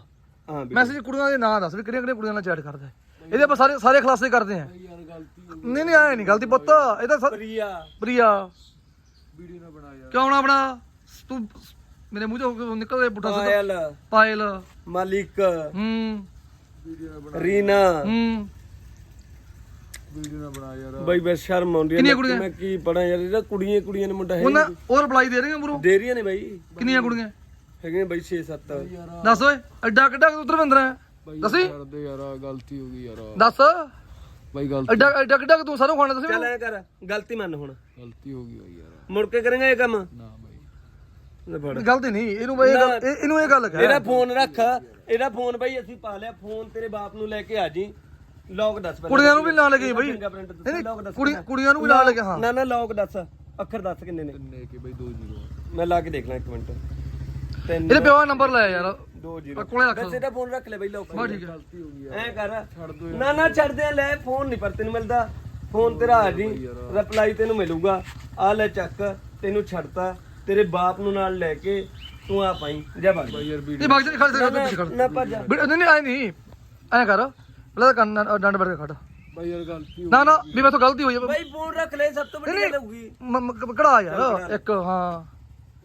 ਹਾਂ ਬਈ ਮੈਸੇਜ ਕੁੜੀਆਂ ਦੇ ਨਾਂ ਦੱਸ ਵੀ ਕਿਹੜੀਆਂ ਕਿਹੜੀਆਂ ਕੁੜੀਆਂ ਨਾਲ ਚੈਟ ਕਰਦਾ ਹੈ। ਇਹਦੇ ਆਪਾਂ ਸਾਰੇ ਸਾਰੇ ਖਲਾਸੇ ਕਰਦੇ ਆਂ ਯਾਰ ਗਲਤੀ ਨਹੀਂ ਨਹੀਂ ਆਏ ਨਹੀਂ ਗਲਤੀ ਪੁੱਤ ਇਹ ਤਾਂ ਪ੍ਰਿਆ। ਪ੍ਰਿਆ। ਵੀਡੀਓ ਨਾ ਬਣਾ ਯਾਰ। ਕਿਉਂ ਨਾ ਆਪਣਾ ਤੂੰ ਮੇਰੇ ਮੂੰਹ ਚੋਂ ਨਿਕਲਦੇ ਪੁੱਠਾ ਸਿੱਧਾ? ਪਾਇਲ। ਪਾਇਲ। ਮਾਲਿਕ। ਹੂੰ। ਵੀਡੀਓ ਨਾ ਬਣਾ। ਰੀਨਾ। ਹੂੰ। ਵੀਡੀਓ ਨਾ ਬਣਾ ਯਾਰ। ਬਈ ਬਸ ਸ਼ਰਮ ਆਉਂਦੀ ਕਿੰਨੀਆਂ ਮੈਂ- ਕੁੜੀਆਂ? ਮੈਂ ਕੀ ਪੜਾਂ ਯਾਰ ਇਹਦਾ ਕੁੜੀਆਂ ਕੁੜੀਆਂ ਨੇ ਮੁੰਡਾ ਹੈ ਉਹਨਾਂ ਉਹ ਰਿਪਲਾਈ ਦੇ ਰਹੀਆਂ ਬਰੋ ਦੇ ਰਹੀਆਂ ਨੇ ਬਾਈ। ਕਿੰਨੀਆਂ ਕੁੜੀਆਂ? ਹੈਗੇ ਬਈ 6 7 ਦੱਸ ਓਏ ਐਡਾ ਕਿੱਡਾ ਉਧਰ ਬੰਦਰ ਹੈ? ਬਾਈ ਦੱਸੀ? ਕਰ ਦੇ ਯਾਰ ਗਲਤੀ ਹੋ ਗਈ ਯਾਰ ਦੱਸ। ਬਾਈ ਗਲਤੀ। ਐਡਾ ਐਡਾ ਕਿੱਡਾ ਤੂੰ ਸਾਰਾ ਖਾਣਾ ਦੱਸ ਚੱਲ ਐ ਕਰ ਗਲਤੀ ਮੰਨ ਹੁਣ। ਗਲਤੀ ਹੋ ਗਈ ਬਾਈ ਯਾਰ ਮੁੜ ਕੇ ਕਰਾਂਗੇ ਇਹ ਕੰਮ? ਨਾ ਬਾਈ। ਲੈ ਫੜ। ਗਲਤੀ ਨਹੀਂ ਇਹਨੂੰ ਬਈ ਇਹ ਗੱਲ- ਇਹ- ਇਹਨੂੰ ਇਹ ਗੱਲ ਕਹਿ। ਇਹਦਾ ਫੋਨ ਰੱਖ ਇਹਦਾ ਫੋਨ ਬਈ ਅਸੀਂ ਪਾ ਲਿਆ ਫੋਨ ਤੇਰੇ ਬਾਪ ਨੂੰ ਲੈ ਕੇ ਆ ਜੀ। ਲੌਕ ਦੱਸ ਪਹਿਲਾਂ। ਕੁੜੀਆਂ ਨੂੰ ਵੀ ਨਾਲ ਲੱਗੇ ਬਈ। ਫਿੰਗਰਪ੍ਰਿੰਟ ਦੱਸ ਨਹੀਂ ਲੌਕ ਦੱਸ ਕੁੜੀਆਂ ਕੁੜੀਆਂ ਨੂੰ ਵੀ ਨਾਲ ਲੱਗੇ ਹਾਂ। ਨਾ ਨਾ ਲੌਕ ਦੱਸ ਅੱਖਰ ਦੱਸ ਕਿੰਨੇ ਨੇ। ਤਿੰਨੇ ਕੇ ਬਾਈ 2 ਜ਼ੀਰੋ ਮੈਂ ਲਾ ਕੇ ਦੇਖ ਲਾਂ ਇੱਕ ਮਿੰਟ। ਤਿੰਨ ਇਹਦੇ ਪਿਓ ਦਾ ਨੰਬਰ ਲੈ ਯਾਰ। ਦੋ ਜ਼ੀਰੋ। ਕੋਲੇ ਰੱਖ ਬਸ ਇਹਦਾ ਫੋਨ ਰੱਖ ਲੈ ਬਈ ਲੌਕ ਬਸ ਠੀਕ ਹੈ। ਗਲਤੀ ਹੋ ਗਈ ਐ ਕਰ। ਛੱਡ ਦੋ ਨਾ ਨਾ ਛੱਡਦੇ ਆ ਲੈ ਫੋਨ ਨਹੀਂ ਪਰ ਤੈਨੂੰ ਮਿਲਦਾ। ਫੋਨ ਤੇਰਾ ਆ ਜੀ। ਰਿਪਲਾਈ ਤੈਨੂੰ ਮਿਲੂਗਾ। ਆ ਲੈ ਚੱਕ ਤੈਨੂੰ ਛੱਡਤਾ। ਤੇਰੇ ਬਾਪ ਨੂੰ ਨਾਲ ਲੈ ਕੇ ਤੂੰ ਆ ਪਾਈ ਜਾ ਬਾਈ ਬਾਈ ਯਾਰ ਵੀਡੀਓ ਇਹ ਬਾਗ ਚ ਖੜ ਜਾ ਪਿੱਛੇ ਖੜ ਨਾ ਭੱਜ ਜਾ। ਵੀ- ਨਹੀਂ ਨਹੀਂ ਆਏ ਨਹੀਂ। ਐ ਕਰ। ਪਹਿਲਾਂ ਤਾਂ ਕੰਨ ਡੰਡ ਵੜ ਕੇ ਖੜ। ਬਾਈ ਯਾਰ ਗਲਤੀ ਹੋ ਨਾ ਨਾ ਵੀ ਮੈਥੋਂ ਗਲਤੀ ਹੋਈ ਹੈ ਬਾਈ ਫੋਨ ਰੱਖ ਲੈ ਸਭ ਤੋਂ ਵੱਡੀ ਗੱਲ ਹੋਊਗੀ ਮ- ਮ- ਕਢਾ ਯਾਰ ਇੱਕ ਹਾਂ। ਬਾਈ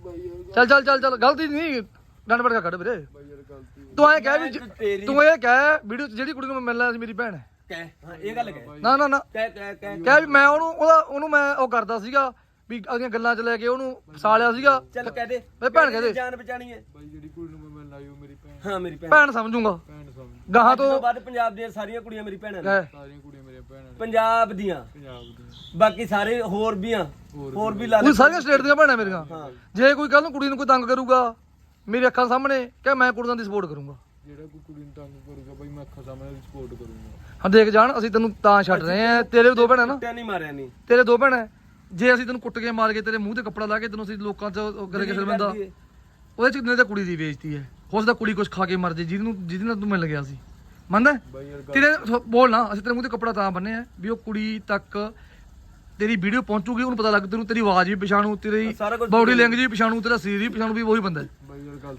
ਚੱਲ ਚੱਲ ਚੱਲ ਚੱਲ ਗਲਤੀ ਨਹੀਂ ਡੰਡ ਵੜ ਕੇ ਖੜ ਵੀਰੇ। ਬਾਈ ਯਾਰ ਗਲਤੀ ਹੋ ਤੂੰ ਐ ਕਹਿ ਵੀ ਜ- ਤੇਰੀ ਤੂੰ ਇਹ ਕਹਿ ਵੀਡੀਓ ਚ ਜਿਹੜੀ ਕੁੜੀ ਨੂੰ ਮੈਂ ਮਿਲਣਾ ਸੀ ਮੇਰੀ ਭੈਣ। ਹੈ ਕਹਿ ਹਾਂ ਇਹ ਗੱਲ ਕਹਿ। ਨਾ ਨਾ ਨਾ। ਕਹਿ ਕਹਿ ਕਹਿ। ਕਹਿ ਵੀ ਮੈਂ ਉਹਨੂੰ ਉਹਦਾ ਉਹਨੂੰ ਮੈਂ ਉਹ ਕਰਦਾ ਸੀਗਾ ਵੀ ਆਪਣੀਆਂ ਗੱਲਾਂ 'ਚ ਲੈ ਕੇ ਉਹਨੂੰ ਫਸਾ ਲਿਆ ਸੀਗਾ। ਚੱਲ ਕਹਿ ਦੇ। ਮੈਂ ਭੈਣ ਕਹਿ ਦੇ। ਜਾਨ ਬਚਾਣੀ ਹੈ? ਬਾਈ ਜਿਹੜੀ ਕੁੜੀ ਨੂੰ ਮੈਂ ਮਿਲਣ ਆਈ ਉਹ ਮੇਰੀ ਭੈਣ। ਹਾਂ ਮੇਰੀ ਭੈਣ। ਭੈਣ ਸਮਝੂਗਾ। ਭੈਣ ਸਮਝ ਗਾਹਾਂ ਤੋਂ ਤੋਂ ਬਾਅਦ ਪੰਜਾਬ ਦੀਆਂ ਸਾਰੀਆਂ ਕੁੜੀਆਂ ਮੇਰੀ ਭੈਣਾਂ ਨੇ। ਸਾਰੀਆਂ ਕੁੜੀਆਂ ਭੈਣਾਂ ਪੰਜਾਬ ਦੀਆਂ। ਪੰਜਾਬ ਦੀਆਂ। ਬਾਕੀ ਸਾਰੇ ਹੋਰ ਵੀ ਆ। ਹੋਰ ਹੋਰ ਵੀ ਲਾ ਉਹ ਲੈ ਸਾਰੀਆਂ ਸਟੇਟ ਦੀਆਂ ਭੈਣਾਂ ਮੇਰੀਆਂ। ਹਾਂ। ਜੇ ਕੋਈ ਕੱਲ ਨੂੰ ਕੁੜੀ ਨੂੰ ਕੋਈ ਤੰਗ ਕਰੂਗਾ ਮੇਰੀ ਅੱਖਾਂ ਸਾਹਮਣੇ ਕਿ ਮੈਂ ਕੁੜੀਆਂ ਦੀ ਸਪੋਰਟ ਕਰੂੰਗਾ? ਜਿਹੜਾ ਕੋਈ ਕੁੜੀ ਨੂੰ ਤੰਗ ਕਰੂਗਾ ਬਾਈ ਮੈਂ ਅੱਖਾਂ ਸਾਹਮਣੇ ਸਪੋਰਟ ਕਰੂੰਗਾ। ਹਾਂ ਦੇਖ ਜਾਣ ਅਸੀਂ ਤੈਨੂੰ ਤਾਂ ਛੱਡ ਰਹੇ ਆ ਤੇਰੇ ਵੀ ਦੋ ਭੈਣਾਂ ਨਾ। ਕੁੱਟਿਆ ਨਹੀਂ ਮਾਰਿਆ ਨਹੀਂ। ਤੇਰੇ ਦੋ ਭੈਣਾਂ। ਜੇ ਅਸੀਂ ਤੈਨੂੰ ਕੁੱਟ ਕੇ ਮਾਰ ਕੇ ਤੇਰੇ ਮੂੰਹ ਤੇ ਕੱਪੜਾ ਲਾ ਕੇ ਤੈਨੂੰ ਅਸੀਂ ਲੋਕਾਂ 'ਚ ਉਹ ਕਰਕੇ ਕਰਦੀ ਏ। ਉਹਦੇ 'ਚ ਨਹੀਂ ਤਾਂ ਕੁੜੀ ਦੀ ਬੇਇੱਜ਼ਤੀ ਹੈ। ਹੋ ਸਕਦਾ ਕੁੜੀ ਕੁਝ ਖਾ ਕੇ ਮਰ ਜੇ ਜਿਹਦੇ ਨੂੰ ਜਿਹਦੇ ਨਾਲ ਤੂੰ ਮਿਲ ਗਿਆ ਸੀ। ਮੰਨਦਾ? ਤੇਰੇ ਸੋ- ਬੋਲ ਨਾ ਅਸੀਂ ਤੇਰੇ ਮੂੰਹ ਤੇ ਕੱਪੜਾ ਤਾਂ ਬੰਨੇ ਆ ਵੀ ਉਹ ਕੁੜੀ ਤੱਕ ਤੇਰੀ ਵੀਡੀਓ ਪਹੁੰਚੂਗੀ ਉਹਨੂੰ ਪਤਾ ਲੱਗ ਤੈਨੂੰ ਤੇਰੀ ਆਵਾਜ਼ ਵੀ ਪਛਾਣੂ ਤੇਰੀ ਬਾਡੀ ਲੈਂਗੁਏਜ ਵੀ ਪਛਾਣੂ ਤੇਰਾ ਸਰੀਰ ਵੀ ਪਛਾਣੂ ਵੀ ਉਹੀ ਬੰਦਾ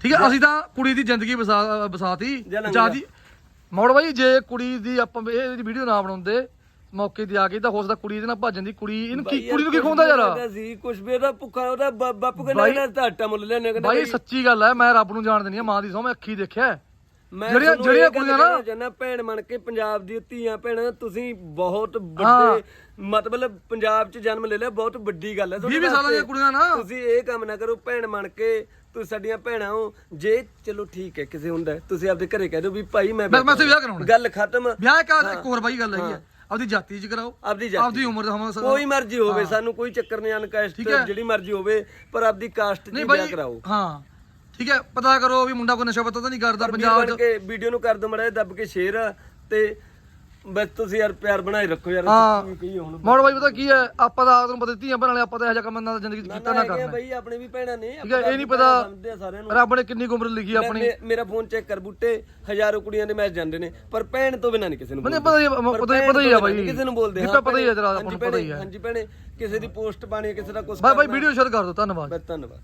ਠੀਕ ਹੈ ਅਸੀਂ ਤਾਂ ਕੁੜੀ ਦੀ ਜ਼ਿੰਦਗੀ ਬਸਾ ਬਸਾਤੀ ਜਾਂ ਲੰਘ ਚਾਹਦੀ ਮੋੜ ਬਾਈ ਜੇ ਕੁੜੀ ਦੀ ਆਪਾਂ ਇਹ ਇਹਦੀ ਵੀਡੀਓ ਨਾ ਬਣਾਉਂਦੇ ਮੌਕੇ ਤੇ ਆ ਕੇ ਤਾਂ ਹੋ ਸਕਦਾ ਕੁੜੀ ਇਹਦੇ ਨਾਲ ਭੱਜਣ ਦੀ ਕੁੜੀ ਇਹਨੂੰ ਕੀ ਕੁੜੀ ਨੂੰ ਕੀ ਖੋਂਦਾ ਯਾਰ? ਸੀ ਕੁਛ ਵੀ ਉਹਦਾ ਭੁੱਖਾ ਉਹਦਾ ਬਾਪੂ ਕਹਿੰਦਾ ਇਹਨਾਂ ਦਾ ਆਟਾ ਮੁੱਲ ਲੈਣੇ ਕਹਿੰਦਾ ਬਾਈ ਸੱਚੀ ਗੱਲ ਹੈ ਮੈਂ ਰੱਬ ਨੂੰ ਜਾਣ ਦਿੰਦੀ ਆ ਮਾਂ ਦੀ ਸਹੁੰ ਮੈਂ ਅੱਖੀ ਦੇਖਿਆ। ਜਿਹੜੀਆਂ- ਜਿਹੜੀਆਂ ਕੁੜੀਆਂ ਨਾ- ਚਾਹੁੰਦਾ, ਭੈਣ ਬਣ ਕੇ ਪੰਜਾਬ ਦੀ ਧੀਆਂ ਭੈਣਾਂ ਤੁਸੀਂ ਬਹੁਤ ਵੱਡੇ ਮਤਲਬ ਪੰਜਾਬ 'ਚ ਜਨਮ ਲੈ ਲਿਆ ਬਹੁਤ ਵੱਡੀ ਗੱਲ ਹੈ ਤੁਹਾਡੇ 20 ਸਾਲਾਂ ਦੀਆਂ। ਕੁੜੀਆਂ ਨਾ। ਤੁਸੀਂ ਇਹ ਕੰਮ ਨਾ ਕਰੋ ਭੈਣ ਬਣ ਕੇ ਤੁਸੀਂ ਸਾਡੀਆਂ ਭੈਣਾਂ ਹੋ। ਜੇ ਚਲੋ ਠੀਕ ਹੈ ਕਿਸੇ ਹੁੰਦਾ ਹੈ, ਤੁਸੀਂ ਆਪਦੇ ਘਰੇ ਕਹਿ ਦਿਓ ਵੀ ਭਾਈ ਮੈਂ ਮੈਂ ਵਿਆਹ ਕਰਾਉਣਾ। ਗੱਲ ਖਤਮ। ਵਿਆਹ ਕਾ ਇੱਕ ਹੋਰ ਬਾਈ ਗੱਲ ਹੈਗੀ ਆ ਆਪਦੀ ਜਾਤੀ 'ਚ ਕਰਾਓ। ਆਪਦੀ ਜਾਤੀ ਆਪਦੀ ਉਮਰ ਦਾ ਹਮ ਕੋਈ ਮਰਜ਼ੀ ਹੋਵੇ ਸਾਨੂੰ ਕੋਈ ਚੱਕਰ ਨਹੀਂ ਅਨਕਾਸਟ ਹੈ। ਜਿਹੜੀ ਮਰਜ਼ੀ ਹੋਵੇ ਪਰ ਆਪਦੀ ਕਾਸਟ 'ਚ ਨਹੀਂ ਵਿਆਹ ਕਰਾਓ। ਹਾਂ। ਠੀਕ ਹੈ ਪਤਾ ਕਰੋ ਵੀ ਮੁੰਡਾ ਕੋਈ ਨਸ਼ਾ ਪਤਾ ਤਾਂ ਨਹੀਂ ਕਰਦਾ ਪੰਜਾਬ ਪੰਜਾਬ 'ਚ। ਕੇ ਵੀਡੀਓ ਨੂੰ ਕਰ ਦੋ ਮੜਾ ਦੱਬ ਕੇ ਸ਼ੇਅਰ ਤੇ ਬਸ ਤੁਸੀਂ ਯਾਰ ਪਿਆਰ ਬਣਾਈ ਰੱਖੋ ਯਾਰ ਹਾਂ। ਕੀ ਕਹੀਏ ਹੁਣ। ਮੋੜ ਬਾਈ ਪਤਾ ਕੀ ਹੈ ਆਪਾਂ ਤਾਂ ਤੁਹਾਨੂੰ ਪਤਾ ਧੀਆਂ ਭੈਣਾਂ ਵਾਲੇ ਆਪਾਂ ਤਾਂ ਇਹੋ ਜਿਹਾ ਕੰਮ ਨਾ ਜ਼ਿੰਦਗੀ 'ਚ ਕੀਤਾ ਨਾ ਕਰਨਾ। ਬਈ ਆਪਣੇ ਵੀ ਭੈਣਾਂ ਨੇ ਠੀਕ ਹੈ ਇਹ ਨਹੀਂ ਪਤਾ ਸਮਝਦੇ ਆ ਸਾਰਿਆਂ ਨੂੰ। ਰੱਬ ਨੇ ਕਿੰਨੀ ਕੁ ਉਮਰ ਲਿਖੀ ਆ ਆਪਣੀ। ਮੇ- ਮੇਰਾ ਫੋਨ ਚੈੱਕ ਕਰ ਬੁੱਟੇ ਹਜ਼ਾਰੋ ਕੁੜੀਆਂ ਦੇ ਮੈਚ ਜਾਂਦੇ ਨੇ ਪਰ ਭੈਣ ਤੋਂ ਬਿਨਾਂ ਨਹੀਂ ਕਿਸੇ ਨੂੰ ਮੈਨੂੰ। ਪਤਾ ਹੀ ਆ, ਪਤਾ ਹੀ ਪਤਾ ਹੀ ਆ ਬਾਈ। ਕਿਸੇ ਨੂੰ ਬੋਲਦੇ। ਦੀਪਾ ਪਤਾ ਹੀ ਆ ਹਾਂਜੀ ਆਪਾਂ ਨੂੰ ਪਤਾ ਹੀ ਆ। ਹਾਂਜੀ ਭੈਣੇ ਕਿਸੇ ਦੀ ਪੋਸਟ ਪਾਣੀ ਹੈ, ਕਿਸੇ ਦਾ ਕੁਝ ਬਾਈ ਬਾਈ ਵੀਡੀਓ ਸ਼ੇਅਰ ਕਰ ਦਿਓ ਧੰਨਵਾਦ। ਧੰਨਵਾਦ।